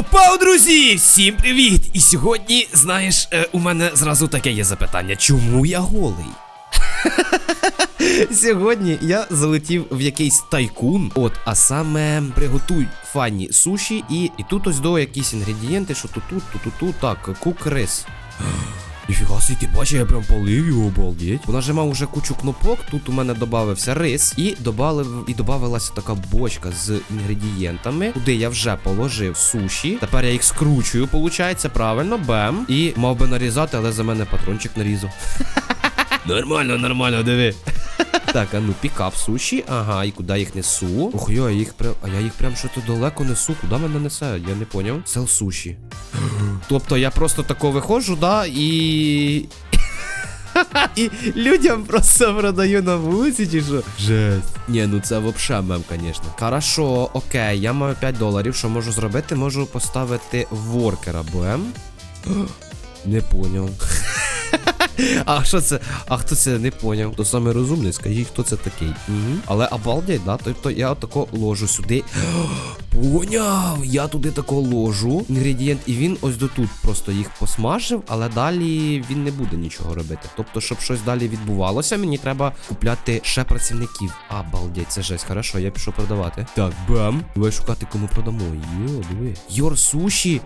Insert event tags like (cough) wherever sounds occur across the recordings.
Йоу-пау, друзі! Всім привіт! І сьогодні, знаєш, е, у мене зразу таке є запитання: чому я голий? (laughs) Сьогодні я залетів в якийсь тайкун, от, а саме приготуй фані суші, і, і тут ось до якісь інгредієнти, що тут, тут, тут, тут, так, кук рис. Ніфіга ти бачиш, я прям полив його, обалдеть. мав уже кучу кнопок, тут у мене додався рис, і добавив, і додавалася така бочка з інгредієнтами, куди я вже положив суші. Тепер я їх скручую, виходить, правильно, бем. І мав би нарізати, але за мене патрончик нарізав. (laughs) Нормально, нормально, диви. Так, а ну пікап суші, ага, і куди їх несу? Ох, йо, я їх прям. А я їх прям що то далеко несу. Куди мене несе? Я не поняв. Сел суші. Тобто я просто тако виходжу, да, і. (laughs) І людям просто продаю на вулиці, чи що? Жесть. Ні, ну це вообще мем, звісно. Хорошо, окей, я маю 5 доларів. Що можу зробити? Можу поставити воркера БМ. (gasps) Не поняв. (laughs) А що це? А хто це не поняв? Хто саме розумний, скажіть, хто це такий. Угу. Але обалдеть, да? Тобто я отако ложу сюди. (gasps) Поняв! Я туди тако ложу інгредієнт, і він ось дотут просто їх посмажив, але далі він не буде нічого робити. Тобто, щоб щось далі відбувалося, мені треба купляти ще працівників. Обалдеть, це жесть. Хорошо, я пішов продавати. Так, бам. Давай шукати, кому продамо. Йо, диви. Йор суші.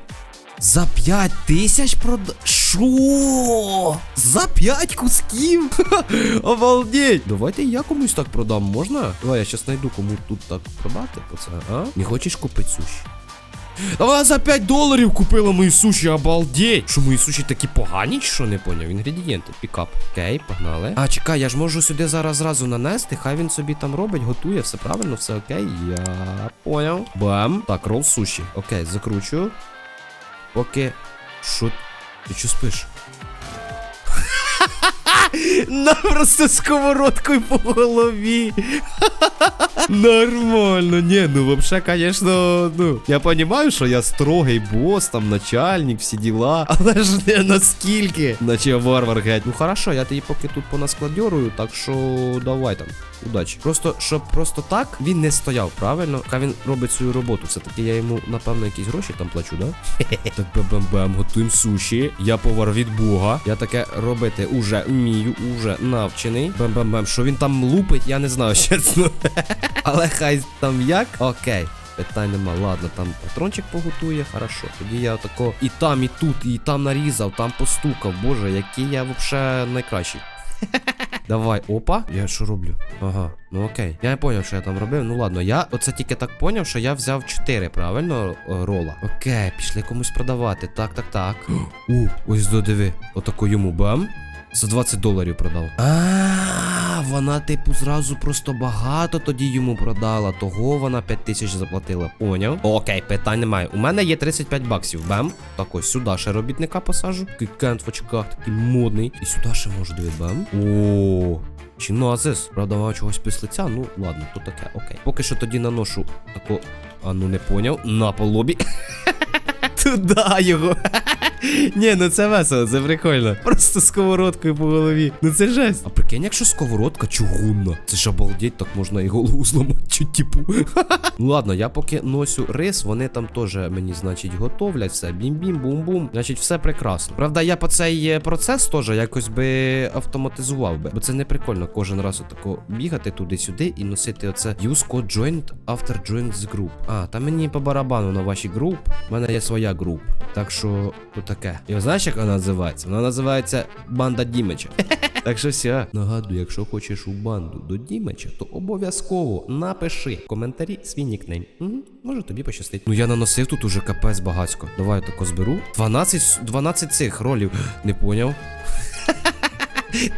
За 5 тисяч прода... Шо? За 5 кусків? (laughs) Обалдеть! Давайте я комусь так продам, можна? Давай, я щас знайду кому тут так продати, пацан, а? Не хочеш купити суші? Вона за 5 доларів купила мої суші, обалдеть! Що мої суші такі погані, чи що не поняв? Інгредієнти, пікап. Окей, погнали. А, чекай, я ж можу сюди зараз зразу нанести, хай він собі там робить, готує, все правильно, все окей. Я поняв. Бам. Так, рол суші. Окей, закручую. Поки. Що? Ти що спиш? (laughs) На просто сковородкою по голові. (laughs) Нормально, ні, ну вообще, конечно, ну, я понимаю, що я строгий бос, там начальник, всі діла, (laughs) але ж не наскільки. Наче варвар геть. Ну хорошо, я тоді поки тут понаскладьорую, так що давай там. Удачі. Просто, щоб просто так він не стояв, правильно? Хай він робить свою роботу. Все-таки я йому, напевно, якісь гроші там плачу, да? (laughs) Так бем-бем-бем, готуємо суші. Я повар від Бога. Я таке робити уже вмію, уже навчений. Бем-бем-бем. Що він там лупить, я не знаю, (laughs) чесно. Але хай там як. Окей. Питань нема, ладно, там патрончик поготує, хорошо. Тоді я отако і там, і тут, і там нарізав, там постукав. Боже, який я взагалі найкращий. (laughs) Давай, опа. Я що роблю? Ага, ну окей. Я не поняв, що я там робив. Ну ладно, я оце тільки так поняв, що я взяв 4, правильно, рола. Окей, пішли комусь продавати. Так, так, так. (gasps) У, ось додиви. Отако йому бам. За 20 доларів продав. А, вона, типу, зразу просто багато тоді йому продала. Того вона 5 тисяч заплатила. Поняв? Окей, питань немає. У мене є 35 баксів. Бем. Так ось сюди ще робітника посажу. Кент в очках, такий модний. І сюди ще можу дивити, бем. О. Чи назис? Правда, вона чогось пислиця. Ну, ладно, то таке, окей. Поки що тоді наношу тако. А ну не поняв. На полобі. (laughs) Туда його. Ні, ну це весело, це прикольно. Просто сковородкою по голові. Ну це жесть. А прикинь, якщо сковородка чугунна. Це ж обалдеть, так можна і голову зламати, чуть типу. (laughs) ну ладно, я поки носю рис, вони там теж мені, значить, готовлять все. Бім-бім, бум-бум. Значить, все прекрасно. Правда, я по цей е, процес теж якось би автоматизував би. Бо це не прикольно кожен раз отако бігати туди-сюди і носити оце use code joint after join the group. А, та мені по барабану на вашій груп. У мене є своя груп. Так що тут таке. І знаєш, як вона називається? Вона називається банда Дімича. (laughs) Так що все. Нагадую, якщо хочеш у банду до Дімича, то обов'язково напиши в коментарі свій нікнейм. Угу, може тобі пощастить. Ну я наносив тут уже капець багацько. Давай я тако зберу. 12, 12 цих ролів. Не поняв. (laughs)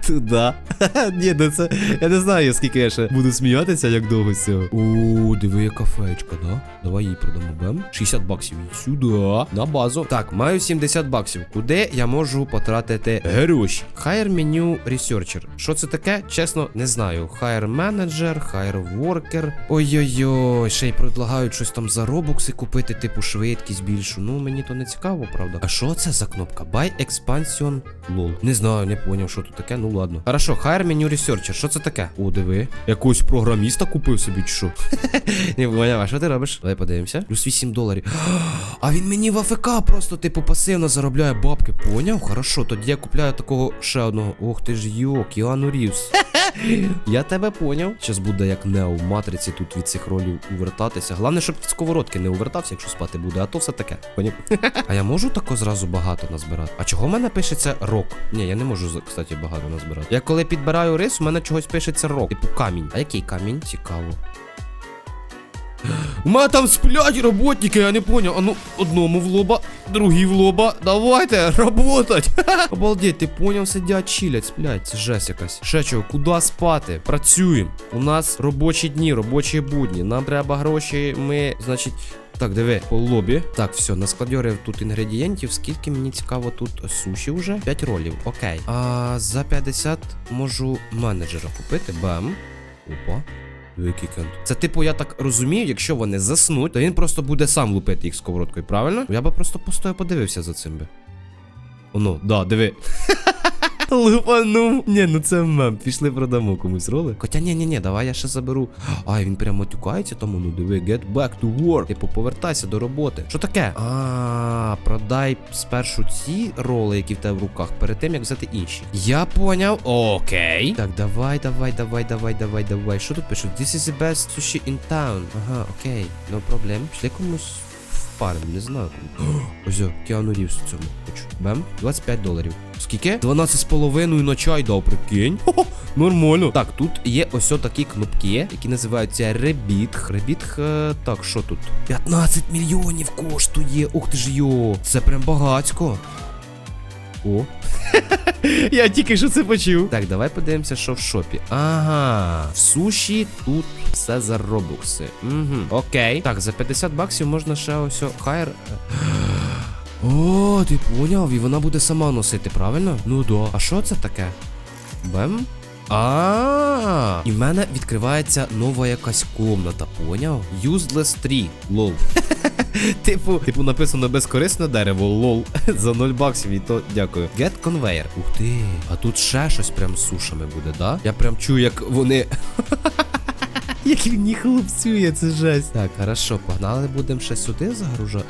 Туда. (laughs) Ні, ну це. Я не знаю, скільки я ще буду сміятися, як довго з цього. О, диви, яка феєчка, да? Давай їй продамо бем. 60 баксів. Сюди. На базу. Так, маю 70 баксів. Куди я можу потратити гроші? Hire menu researcher. Що це таке? Чесно, не знаю. Hire manager, hire worker. Ой-ой-ой, ще й предлагають щось там за робокси купити, типу швидкість більшу. Ну, мені то не цікаво, правда. А що це за кнопка? Buy expansion lol. Не знаю, не поняв, що тут таке. Таке? Ну ладно. Хорошо, hire menu researcher. Що це таке? О, диви. Якогось програміста купив собі, чи що? (laughs) Не поняв, а що ти робиш? Давай подивимося. Плюс 8 доларів. (gasps) А він мені в АФК просто, типу, пасивно заробляє бабки. Поняв? Хорошо, тоді я купляю такого ще одного. Ох ти ж йо, Кіану Рівс. (laughs) Я тебе поняв. Щас буде як Нео в матриці тут від цих ролів увертатися. Головне, щоб від сковородки не увертався, якщо спати буде, а то все таке. Поняв? (laughs) А я можу тако зразу багато назбирати? А чого в мене пишеться рок? Ні, я не можу, кстати, багато назбирати. Я коли підбираю рис, у мене чогось пишеться рок. Типу камінь. А який камінь? Цікаво. (gasps) У мене там сплять роботники, я не поняв. А ну, одному в лоба, другий в лоба. Давайте, (laughs) работать. (laughs) Обалдеть, ти поняв, сидять, чилять, сплять. Це жесть якась. Ще чого, куди спати? Працюємо. У нас робочі дні, робочі будні. Нам треба гроші. Ми, значить. Так, диви, по лобі. Так, все, наскладьорив тут інгредієнтів. Скільки мені цікаво тут суші вже? 5 ролів. Окей. А за 50 можу менеджера купити. Бам. Опа. Великий кент. Це типу, я так розумію, якщо вони заснуть, то він просто буде сам лупити їх сковородкою, правильно? Я би просто постояв подивився за цим би. Оно, да, диви. (laughs) Лупанув. Ні, ну це мем. Пішли продамо комусь роли. Хоча ні, ні, ні, давай я ще заберу. А, він прямо тюкається тому, ну диви, get back to work. Типу, повертайся до роботи. Що таке? А, продай спершу ці роли, які в тебе в руках, перед тим як взяти інші. Я поняв. Окей. Так, давай, давай, давай, давай, давай, давай. Що тут пишуть? This is the best sushi in town. Ага, окей. No problem. Пішли комусь впарим, не знаю. Ось, Кіану Рівс цьому хочу. Бем, 25 доларів. Скільки? 12 з половиною на чай дав, прикинь. Хо-хо, нормально. Так, тут є ось такі кнопки, які називаються Ребітх. Ребітх, так, що тут? 15 мільйонів коштує. Ух ти ж йо. Це прям багацько. О. (laughs) Я тільки що це почув. Так, давай подивимося, що в шопі. Ага, в суші тут все за робокси. Угу. Окей. Так, за 50 баксів можна ще ось хайр. (gasps) О, ти поняв, і вона буде сама носити, правильно? Ну да. А що це таке? Бем? А, і в мене відкривається нова якась комната, поняв? Useless 3, лол. (laughs) Типу, типу написано безкорисне дерево, лол. (laughs) За 0 баксів, і то дякую. Get conveyor. Ух ти. А тут ще щось прям з сушами буде, да? Я прям чую, як вони. (laughs) Як він їх хлопцює, це жесть. Так, хорошо, погнали, будемо ще сюди загружати.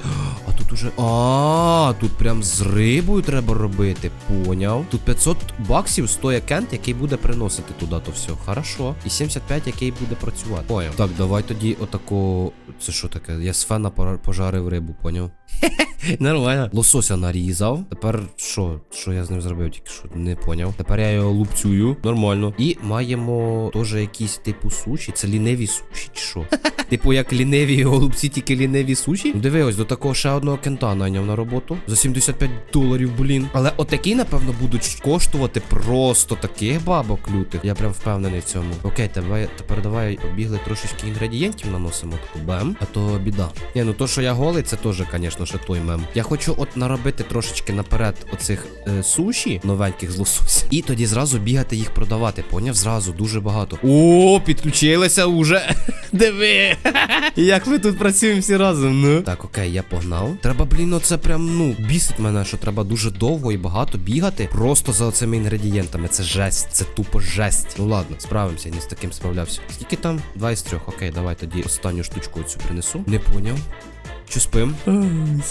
А тут уже. А, тут прям з рибою треба робити. Поняв. Тут 500 баксів стоїть кент, який буде приносити туди то все. Хорошо. І 75, який буде працювати. Поняв. Так, давай тоді отако. Це що таке? Я з фена пожарив рибу, поняв? (laughs) Нормально. Лосося нарізав. Тепер що? Що я з ним зробив? Тільки що не поняв. Тепер я його лупцюю. Нормально. І маємо теж якісь типу суші. Це ліниві суші, чи що? (laughs) Типу, як ліниві голубці, тільки ліниві суші. Ну, Диви, ось до такого ще одного кента найняв на роботу. За 75 доларів, блін. Але отакі, напевно, будуть коштувати просто таких бабок лютих. Я прям впевнений в цьому. Окей, тебе, тепер давай обігли трошечки інгредієнтів наносимо. Бем. А то біда. Ні, ну то, що я голий, це теж, звісно, ще той мем. Я хочу от наробити трошечки наперед оцих е, суші новеньких з лосося. І тоді зразу бігати їх продавати. Поняв? Зразу дуже багато. О, підключилися уже. (laughs) Диви. (laughs) Як ми тут працюємо всі разом, ну. Так, окей, я погнав. Треба, блін, оце прям, ну, бісить мене, що треба дуже довго і багато бігати. Просто за оцими інгредієнтами. Це жесть, це тупо жесть. Ну ладно, справимося, я не з таким справлявся. Скільки там? Два із трьох. Окей, давай тоді останню штучку оцю принесу. Не поняв. Що спим?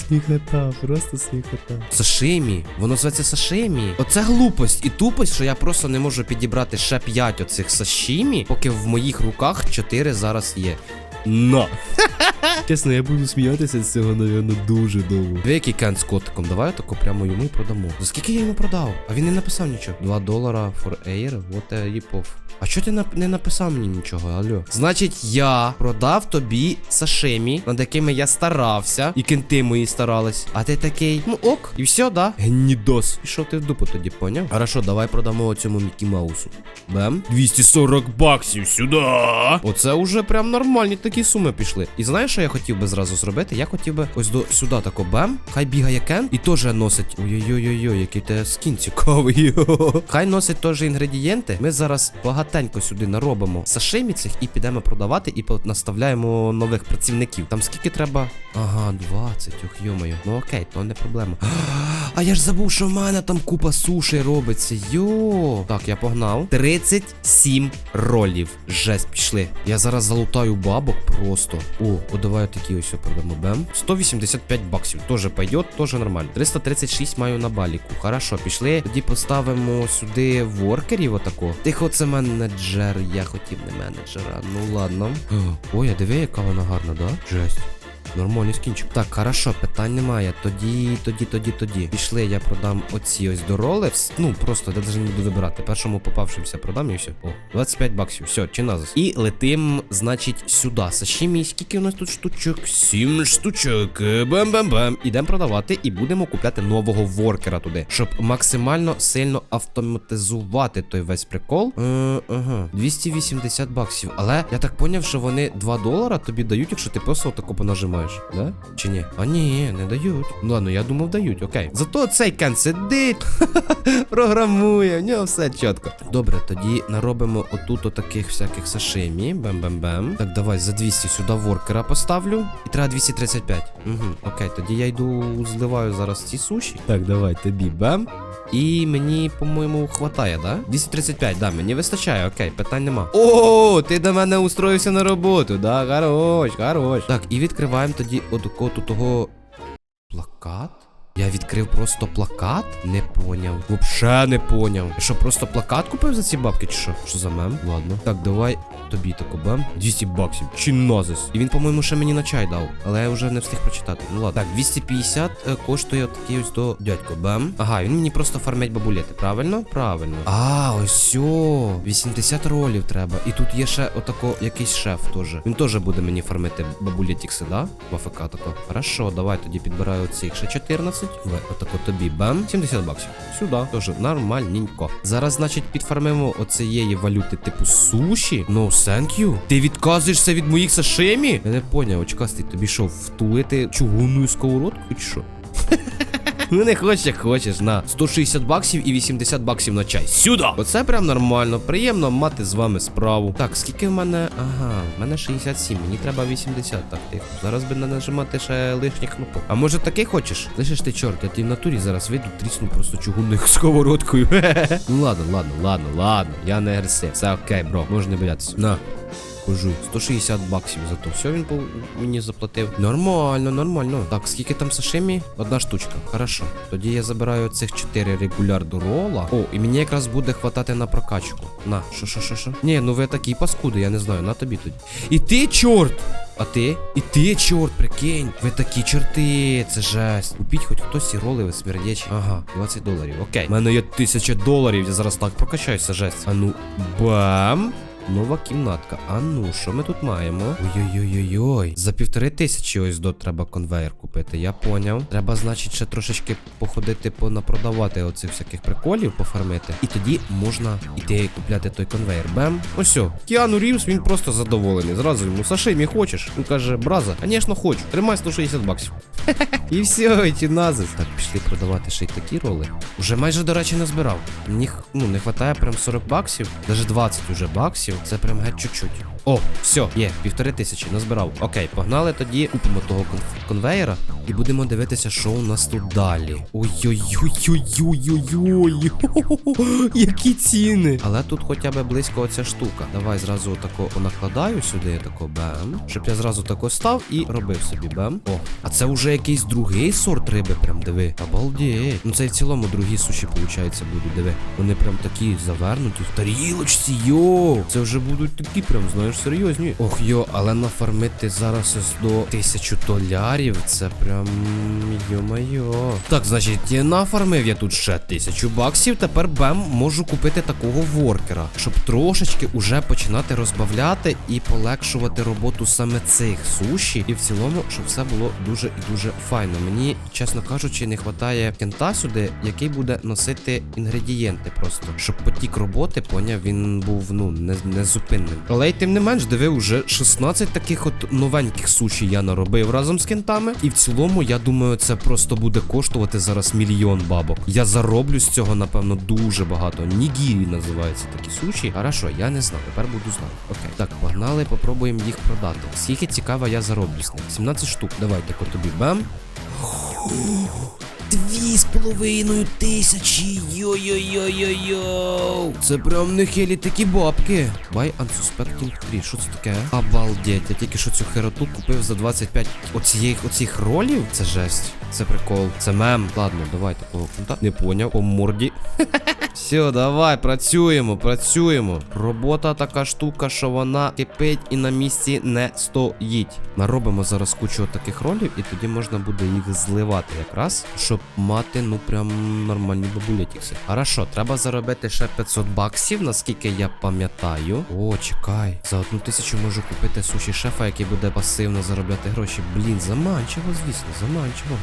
Сміхота, просто сміхота. Сашимі. Воно зветься сашимі. Оце глупость і тупость, що я просто не можу підібрати ще 5 оцих сашимі, поки в моїх руках 4 зараз є. На. (laughs) Чесно, я буду сміятися з цього, напевно, дуже довго. Диви, який кент з котиком. Давай тако прямо йому і продамо. За скільки я йому продав? А він не написав нічого. 2 долара for air, what a rip-off. А чого ти нап- не написав мені нічого, алло? Значить, я продав тобі сашимі, над якими я старався, і кенти мої старались. А ти такий, ну ок, і все, да? Гнідос. І що ти в дупу тоді, поняв? Хорошо, давай продамо цьому Мікі Маусу. Бем. 240 баксів сюди. Оце уже прям нормальні такі суми пішли. І знаєш, що я хотів би зразу зробити? Я хотів би ось до сюди тако бем. Хай бігає Кен і теж носить. Ой-ой-ой, який те скін цікавий. (laughs) Хай носить теж інгредієнти. Ми зараз багатенько сюди наробимо сашимі цих і підемо продавати, і наставляємо нових працівників. Там скільки треба? Ага, 20, ох йомаю. Ну окей, то не проблема. (gasps) А я ж забув, що в мене там купа суші робиться. Йо. Так, я погнав. 37 ролів. Жесть, пішли. Я зараз залутаю бабок просто. О, о, давай такі ось продамо бем. 185 баксів. Тоже пойдет, тоже нормально. 336 маю на баліку. Хорошо, пішли. Тоді поставимо сюди воркерів отако. Тихо, це менеджер. Я хотів не менеджера. Ну ладно. Ой, а диви, яка вона гарна, да? Жесть. Нормальний скінчик. Так, хорошо, питань немає. Тоді, тоді, тоді, тоді. Пішли, я продам оці ось до роли. Вс- Ну, просто я навіть не буду вибирати. Першому попавшимся продам і все. О, 25 баксів. Все, чи назас. І летим, значить, сюди. Сашімі, скільки у нас тут штучок? 7 штучок. Бам-бам-бам. Ідемо продавати і будемо купляти нового воркера туди, щоб максимально сильно автоматизувати той весь прикол. Е, ага. 280 баксів. Але я так поняв, що вони 2 долара тобі дають, якщо ти просто отако понажимаєш. Да? Чи ні? А ні, не дають. Ну ладно, я думав, дають, окей. Зато цей кен сидить, (laughs) програмує, в нього все чітко. Добре, тоді наробимо отут отаких всяких сашимі. Бем-бем-бем. Так, давай за 200 сюди воркера поставлю. І треба 235. Угу, окей, тоді я йду зливаю зараз ці суші. Так, давай, тобі бем. І мені, по-моєму, хватає, да? 235, да, мені вистачає, окей, питань нема. О, ти до мене устроївся на роботу, да? Хорош, хорош. Так, і відкриваємо тоді от коту того плакат. Я відкрив просто плакат? Не поняв. Вообще не поняв. Що, просто плакат купив за ці бабки, чи що? Що за мем? Ладно. Так, давай тобі тако бем. 200 баксів. Чи назис. І він, по-моєму, ще мені на чай дав. Але я вже не встиг прочитати. Ну ладно. Так, 250 е, коштує такий ось до дядько бем. Ага, він мені просто фармить бабулети. Правильно? Правильно. А, ось сьо. 80 ролів треба. І тут є ще отако якийсь шеф теж. Він теж буде мені фармити бабулетікси, да? В АФК тако. Хорошо, давай тоді підбираю цих ще 14. Ви отако тобі бам. 70 баксів. Сюди. Тоже нормальненько. Зараз, значить, підфармимо оцієї валюти типу суші. No thank you. Ти відказуєшся від моїх сашимі? Я не поняв, очкастий, тобі що, втулити чугунною сковородку чи що? Ну не хочеш, як хочеш, на 160 баксів і 80 баксів на чай. Сюди! Оце прям нормально. Приємно мати з вами справу. Так, скільки в мене. Ага, в мене 67, мені треба 80. Так, тихо. Зараз би не нажимати ще лишніх кнопок. А може такий хочеш? Лишиш ти чорт, я ти в натурі зараз вийду, трісну просто чугунною (laughs) сковородкою. (laughs) ну ладно, ладно, ладно, ладно. Я не агресив. Все окей, бро, можна не боятися. На. Хожу. 160 баксів зато. Все він мені заплатив. Нормально, нормально. Так, скільки там сашимі? Одна штучка. Хорошо. Тоді я забираю цих 4 регуляр до рола. О, і мені якраз буде хватати на прокачку. На, що, що, що, що? Ні, ну ви такі паскуди, я не знаю, на тобі тоді. І ти, чорт! А ти? І ти, чорт, прикинь. Ви такі чорти, це жесть. Купіть хоч хтось ці роли, ви смердячі. Ага, 20 доларів. Окей. У мене є 1000 доларів, я зараз так прокачаюся, жесть. А ну, бам! Нова кімнатка. А ну, що ми тут маємо? Ой-ой-ой-ой-ой. За півтори тисячі ось до треба конвейер купити, я поняв. Треба, значить, ще трошечки походити, понапродавати оцих всяких приколів, пофармити. І тоді можна йти купляти той конвейер. Бем. Ось. Кіану Рівс, він просто задоволений. Зразу йому Сашимі хочеш? Він каже, браза, звісно, хочу. Тримай 160 баксів. (laughs) І все, і назис. Так, пішли продавати ще й такі роли. Уже майже, до речі, не збирав. Мені ну, не вистачає прям 40 баксів, навіть 20 уже баксів. Це прям геть чуть-чуть. О, все, є, півтори тисячі, назбирав. Окей, погнали тоді, купимо того кон- конвейера і будемо дивитися, що у нас тут далі. Ой-ой-ой-ой-ой-ой-ой. Які ціни. Але тут хоча б близько оця штука. Давай зразу тако накладаю сюди, тако бем. Щоб я зразу тако став і робив собі бем. О, а це вже якийсь другий сорт риби, прям диви. Обалдеть. Ну це в цілому другі суші, виходить, будуть, диви. Вони прям такі завернуті в тарілочці, йо. Це вже будуть такі, прям, знаєш, серйозні. Ох, йо, але нафармити зараз до тисячу долярів. Це прям. Йо-майо. Так, значить, нафармив я тут ще тисячу баксів. Тепер бем можу купити такого воркера, щоб трошечки уже починати розбавляти і полегшувати роботу саме цих суші. І в цілому, щоб все було дуже і дуже файно. Мені, чесно кажучи, не вистачає кента сюди, який буде носити інгредієнти просто. Щоб потік роботи, поняв, він був ну не, незупинним. Але й тим не менш, диви, уже 16 таких от новеньких суші я наробив разом з кентами. І в цілому, я думаю, це просто буде коштувати зараз мільйон бабок. Я зароблю з цього, напевно, дуже багато. Нігірі називаються такі суші. Хорошо, я не знав, тепер буду знати. Окей. Так, погнали, попробуємо їх продати. Скільки цікаво, я зароблю з них. 17 штук. Давайте по тобі бам. Дві з половиною тисячі. Йо-йо-йо-йо-йо. Це прям не хилі такі бабки. Buy unsuspecting 3. Що це таке? Обалдеть. Я тільки що цю хероту купив за 25 оцієї, оцих ролів. Це жесть. Це прикол. Це мем. Ладно, давайте того фунта. Не поняв. По морді. (laughs) Все, давай, працюємо, працюємо. Робота така штука, що вона кипить і на місці не стоїть. Наробимо зараз кучу таких ролів, і тоді можна буде їх зливати якраз, щоб мати, ну прям нормальні бабулетікси. Хорошо, треба заробити ще 500 баксів, наскільки я пам'ятаю. О, чекай. За одну тисячу можу купити суші шефа, який буде пасивно заробляти гроші. Блін, заманчиво, звісно, заманчиво.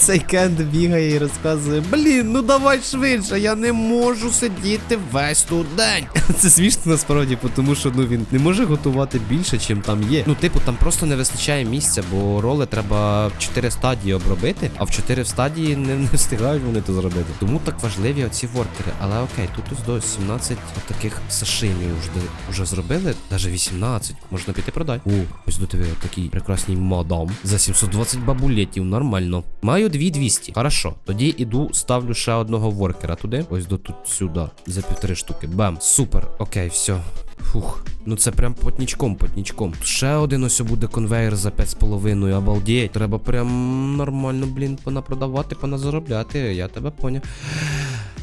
Цей кент бігає і розказує: Блін, ну давай швидше, я не можу сидіти весь тут день. (laughs) Це смішно насправді, тому що ну він не може готувати більше, чим там є. Ну, типу, там просто не вистачає місця, бо роли треба в 4 стадії обробити, а в 4 стадії не, не встигають вони то зробити. Тому так важливі оці воркери. Але окей, тут ось до 17 таких сашимів вже, вже зробили, навіть 18. Можна піти продати. О, ось до тебе такий прекрасний мадам. За 720 бабулетів, нормально. Маю 2200. Хорошо. Тоді іду, ставлю ще одного воркера туди. Ось до тут сюди. За півтори штуки. Бам. Супер. Окей, все. Фух, ну це прям потнічком, потнічком. Ще один ось буде конвейер за 5,5, обалдеть. Треба прям нормально, блін, понапродавати, поназаробляти. Я тебе поняв.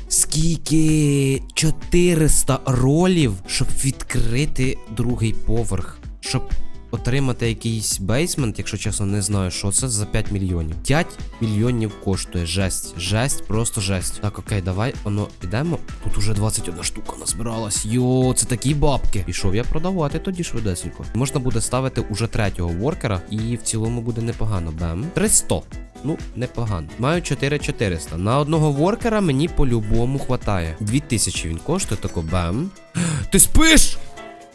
Скільки 400 ролів, щоб відкрити другий поверх. Щоб отримати якийсь бейсмент, якщо чесно, не знаю, що це за 5 мільйонів. 5 мільйонів коштує. Жесть. Жесть, просто жесть. Так, окей, давай, воно підемо. Тут уже 21 штука назбиралась. Йо, це такі бабки. Пішов я продавати тоді швидесенько. Можна буде ставити уже третього воркера, і в цілому буде непогано. Бем. 300. Ну, непогано. Маю 4400. На одного воркера мені по-любому хватає. 2000 він коштує, тако бем. (gasps) Ти спиш?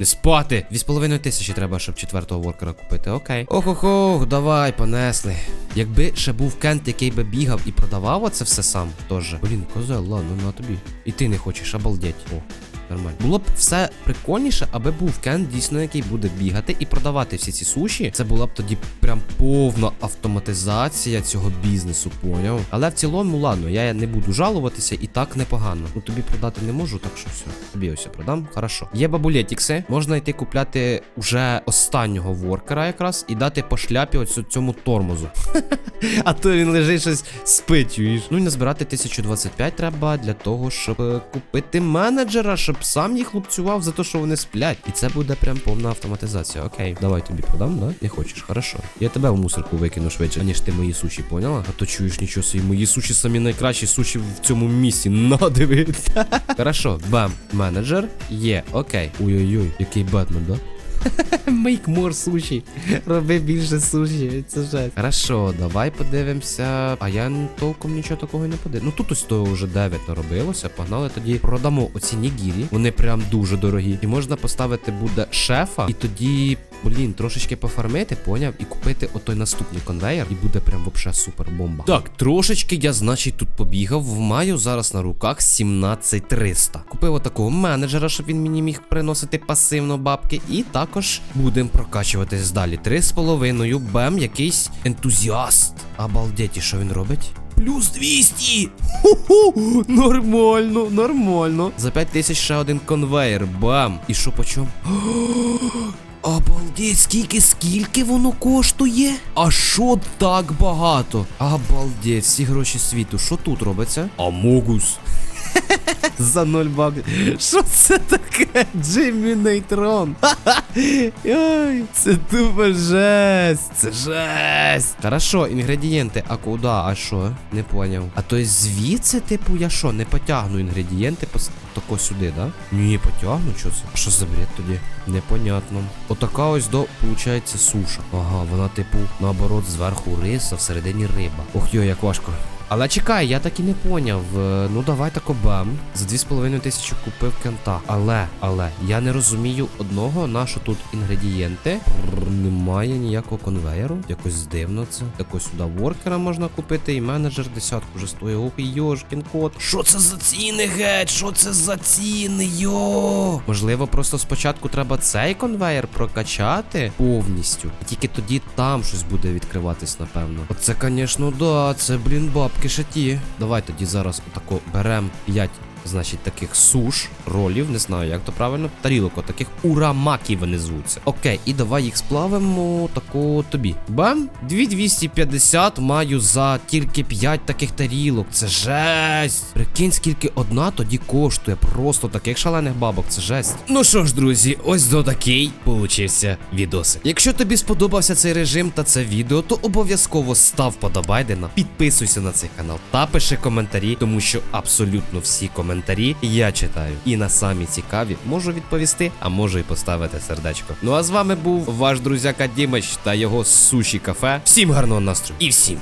Не спати! Дві з половиною тисячі треба, щоб четвертого воркера купити. Окей. Ох-ох-ох, давай, понесли. Якби ще був кент, який би бігав і продавав оце все сам, теж. Блін, козел, ладно, на тобі. І ти не хочеш, обалдеть. О. Нормально. Було б все прикольніше, аби був кент, дійсно, який буде бігати і продавати всі ці суші. Це була б тоді прям повна автоматизація цього бізнесу, поняв? Але в цілому, ладно, я не буду жалуватися і так непогано. Ну тобі продати не можу, так що все. Тобі ось продам. Хорошо. Є бабулетікси. Можна йти купляти уже останнього воркера якраз і дати по шляпі ось цьому тормозу. (laughs) А то він лежить щось спить. Ну і назбирати 1025 треба для того, щоб е, купити менеджера, щоб сам їх лупцював за те, що вони сплять. І це буде прям повна автоматизація. Окей, давай тобі подам, да? Не хочеш, хорошо. Я тебе в мусорку викину швидше, ніж ти мої суші, поняла? А то чуєш нічого собі, мої суші самі найкращі суші в цьому місці. На диви. (laughs) Хорошо, бам, менеджер є, окей. Ой-ой-ой, який Бетмен, да? (laughs) Make more суші. Роби більше суші. Це жесть. Хорошо, давай подивимося. А я толком нічого такого не подивився. Ну тут ось того вже 9 наробилося. Погнали тоді продамо оці нігірі. Вони прям дуже дорогі. І можна поставити буде шефа. І тоді, блін, трошечки пофармити, поняв, і купити отой наступний конвейер. І буде прям вообще супер бомба. Так, трошечки я, значить, тут побігав. В Маю зараз на руках 17300. Купив отакого менеджера, щоб він мені міг приносити пасивно бабки. І також будемо прокачуватись далі. Три з половиною бем, якийсь ентузіаст. Обалдеті, що він робить? Плюс 200! Ху-ху! Нормально, нормально. За 5 тисяч ще один конвейер. Бам! І що по чому? (gasps) Обалдеть, скільки, скільки воно коштує? А що так багато? Обалдеть, всі гроші світу. Що тут робиться? Амогус. За 0 баксів. Що це таке? Джиммі Нейтрон. Ой, це тупо жесть. Це жесть. Хорошо, інгредієнти. А куди? А що? Не поняв. А то звідси, типу, я що, не потягну інгредієнти пос... тако сюди, да? Ні, потягну, що це? Що за бред тоді? Непонятно. Отака ось до, получається, суша. Ага, вона, типу, наоборот, зверху рис, а всередині риба. Ох йо, як важко. Але чекай, я так і не поняв. Е, Ну давай тако бам. За 2,5 тисячі купив кента. Але, але, я не розумію одного, на що тут інгредієнти. Немає ніякого конвейеру. Якось дивно це. Якось сюди воркера можна купити, і менеджер десятку вже стоїть. Ох, йошкін кот. Що це за ціни, геть? Що це за ціни, йо? Можливо, просто спочатку треба цей конвейер прокачати повністю. І тільки тоді там щось буде відкриватись, напевно. Оце, звісно, да, це, блін, бабки шаті. Давай тоді зараз отако беремо 5 Значить, таких суш, ролів, не знаю, як то правильно, тарілок, отаких урамаків вони звуться. Окей, і давай їх сплавимо тако тобі. Бам! 2250 маю за тільки 5 таких тарілок. Це жесть. Прикинь, скільки одна тоді коштує. Просто таких шалених бабок, це жесть. Ну що ж, друзі, ось до такий получився відосик. Якщо тобі сподобався цей режим та це відео, то обов'язково став подобайдена, підписуйся на цей канал та пиши коментарі, тому що абсолютно всі коментарі я читаю. І на самі цікаві можу відповісти, а можу і поставити сердечко. Ну а з вами був ваш друзяка Дімич та його суші кафе. Всім гарного настрою і всім